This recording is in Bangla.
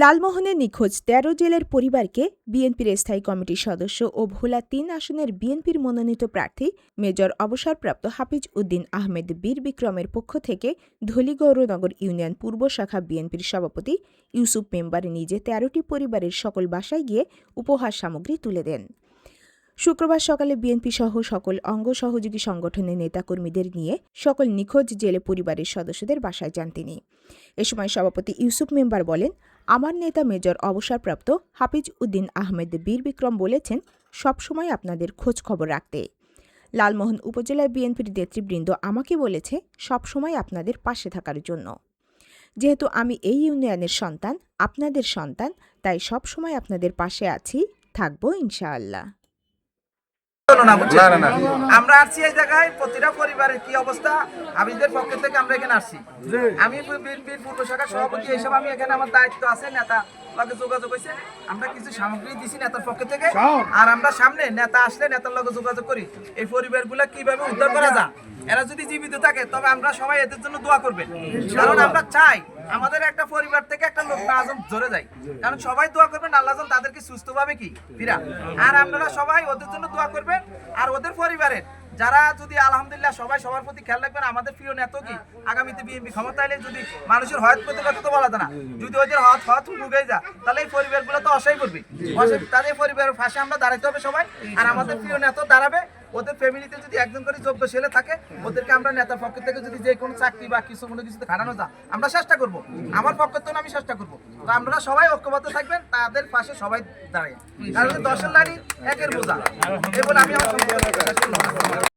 লালমোহনে নিখোঁজ তেরো জেলের পরিবারকে বিএনপির স্থায়ী কমিটির সদস্য ও ভোলা তিন আসনের বিএনপির মনোনীত প্রার্থী মেজর অবসরপ্রাপ্ত হাফিজ উদ্দিন আহমেদ বীর বিক্রমের পক্ষ থেকে ধলিগৌরনগর ইউনিয়ন পূর্ব শাখা বিএনপির সভাপতি ইউসুফ মেম্বার নিজে তেরোটি পরিবারের সকল বাসায় গিয়ে উপহার সামগ্রী তুলে দেন। শুক্রবার সকালে বিএনপি সহ সকল অঙ্গ সহযোগী সংগঠনের নেতাকর্মীদের নিয়ে সকল নিখোঁজ জেলে পরিবারের সদস্যদের বাসায় যান তিনি। এ সময় সভাপতি ইউসুফ মেম্বার বলেন, আমার নেতা মেজর অবসরপ্রাপ্ত হাফিজ উদ্দিন আহমেদ বীর বিক্রম বলেছেন, সবসময় আপনাদের খোঁজ খবর রাখতে। লালমোহন উপজেলার বিএনপির নেতৃবৃন্দ আমাকে বলেছে, সবসময় আপনাদের পাশে থাকার জন্য। যেহেতু আমি এই ইউনিয়নের সন্তান, আপনাদের সন্তান, তাই সবসময় আপনাদের পাশে আছি, থাকব ইনশাআল্লাহ হলো না বুঝছেন? না, না, না। আমরা আসছি এই জায়গায় প্রতিটা পরিবারের কি অবস্থা? পক্ষ থেকে আমরা এখানে আসছি। আমি শাখার সভাপতি এইসব আমি এখানে আমার দায়িত্ব আছে নেতা লগে যোগাযোগ হয়েছে আমরা কিছু সামগ্রী দিছি নেতার পক্ষ থেকে। আর আমরা সামনে নেতা আসলে নেতার লগে যোগাযোগ করি। এই পরিবারগুলা কীভাবে উদ্ধার করা যায়? এরা যদি জীবিত থাকে, তবে আমরা সবাই এদের জন্য দোয়া করবেন। কারণ আমরা চাই আমাদের একটা পরিবার থেকে একটা লোক আজম ধরে যায়। কারণ সবাই দোয়া করবেন, আল্লাহ যেন তাদেরকে সুস্থ পাবে কি? ফিরা। আর আপনারা সবাই ওদের জন্য দোয়া করবেন, আর ওদের পরিবারের যারা যদি আলহামদুলিল্লাহ সবাই সবার প্রতি খেয়াল রাখবেন, আমাদের প্রিয় নেতা কি? আগামীতে বিএনপি ক্ষমতা এলে যদি মানুষের হয়ত করতে কথা তো বলা না। যদি ওদের হত হত ঢুকে যা, তাহলে এই পরিবারগুলো তো অসহায় করবে। তাদের পরিবারের ফাঁসে আমরা দাঁড়াতে হবে সবাই, আর আমাদের প্রিয় নেতা দাঁড়াবে। ওদের ফ্যামিলিতে যদি একজন করে যোগ্য ছেলে থাকে, ওদেরকে আমরা নেতার পক্ষ থেকে যদি যে কোনো চাকরি বা কিছু কোনো কিছুতে খাটানো যা আমরা চেষ্টা করব। আমার পক্ষ থেকে আমি চেষ্টা করব। তো আমরা সবাই ঐক্যবদ্ধ থাকবেন, তাদের পাশে সবাই দাঁড়ায়। কারণ দশের লাইন একের বোঝা। এবার বলে আমি আমার।